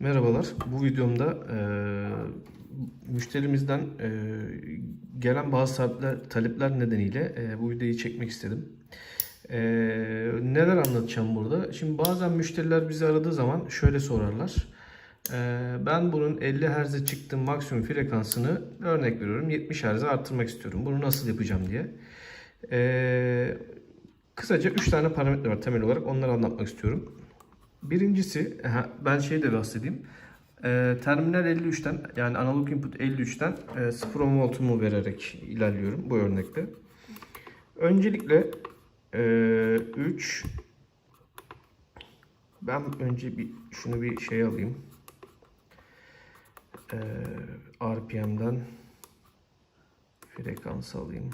Merhabalar. Bu videomda e, müşterimizden e, gelen bazı talepler, nedeniyle e, bu videoyu çekmek istedim. E, neler anlatacağım burada? Şimdi bazen müşteriler bizi aradığı zaman şöyle sorarlar. E, ben bunun 50 Hz'e çıktığım maksimum frekansını örnek veriyorum 70 Hz'e arttırmak istiyorum. Bunu nasıl yapacağım diye. E, kısaca 3 tane parametre var temel olarak onları anlatmak istiyorum. Birincisi, ben şey de bahsedeyim. Ee, terminal 53'ten yani analog input 53'ten e, 0 ohm voltumu vererek ilerliyorum bu örnekte. Öncelikle e, 3 ben önce bir şunu bir şey alayım. E, RPM'den frekans alayım.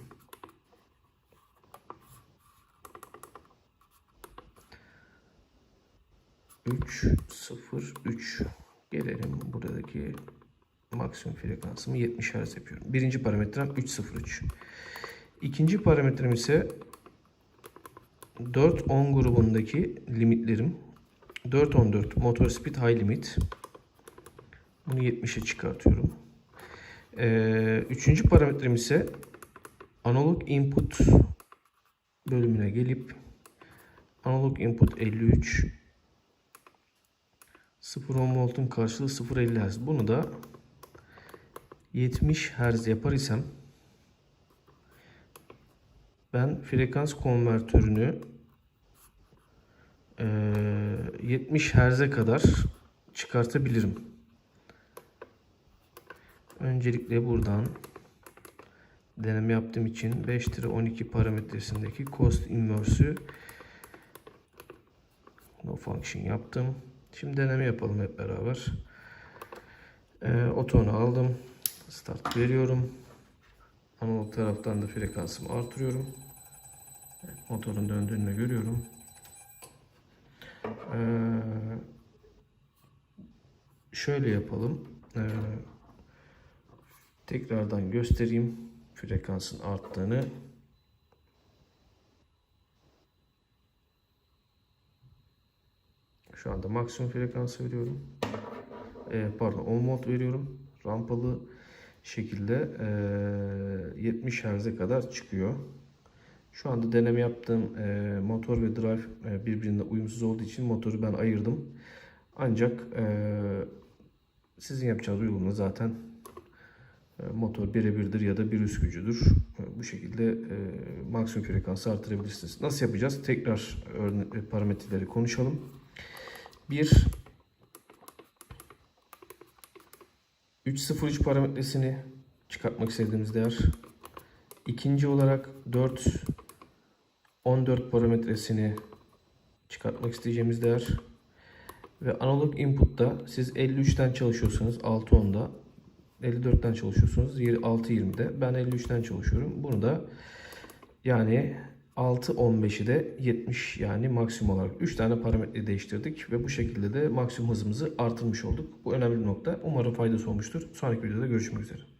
Üç, sıfır, üç. Gelelim buradaki maksimum frekansımı 70 Hz yapıyorum. Birinci parametrem 303. İkinci parametrem ise 4-10 grubundaki limitlerim. 4-14 motor speed high limit. Bunu 70'e çıkartıyorum. Ee, üçüncü parametrem ise analog input bölümüne gelip analog input 53 0 ohm voltun karşılığı 0.50 Hz. Bunu da 70 Hz yapar isem ben frekans konvertörünü eee, 70 Hz'e kadar çıkartabilirim. Öncelikle buradan deneme yaptığım için 5 lira 12 parametresindeki cost inverse'ü no function yaptım. Şimdi deneme yapalım hep beraber. Ee, otonu aldım. Start veriyorum. Analog taraftan da frekansımı artırıyorum. Motorun döndüğünü görüyorum. Ee, şöyle yapalım. Ee, tekrardan göstereyim frekansın arttığını. Şu anda maksimum frekansı veriyorum. Ee, pardon 10 volt veriyorum. Rampalı şekilde ee, 70 Hz'e kadar çıkıyor. Şu anda deneme yaptığım ee, motor ve drive ee, birbirine uyumsuz olduğu için motoru ben ayırdım. Ancak ee, sizin yapacağınız uygulama zaten ee, motor birebirdir ya da bir üst gücüdür. Ee, Bu şekilde ee, maksimum frekansı artırabilirsiniz. Nasıl yapacağız? Tekrar parametreleri konuşalım. 1 303 parametresini çıkartmak istediğimiz değer. İkinci olarak 4 14 parametresini çıkartmak isteyeceğimiz değer. Ve analog input'ta siz 53'ten çalışıyorsanız 6.10'da 54'ten çalışıyorsunuz 6.20'de ben 53'ten çalışıyorum. Bunu da yani 6.15'i de 70 yani maksimum olarak 3 tane parametre değiştirdik ve bu şekilde de maksimum hızımızı artırmış olduk. Bu önemli bir nokta. Umarım faydası olmuştur. Sonraki videoda görüşmek üzere.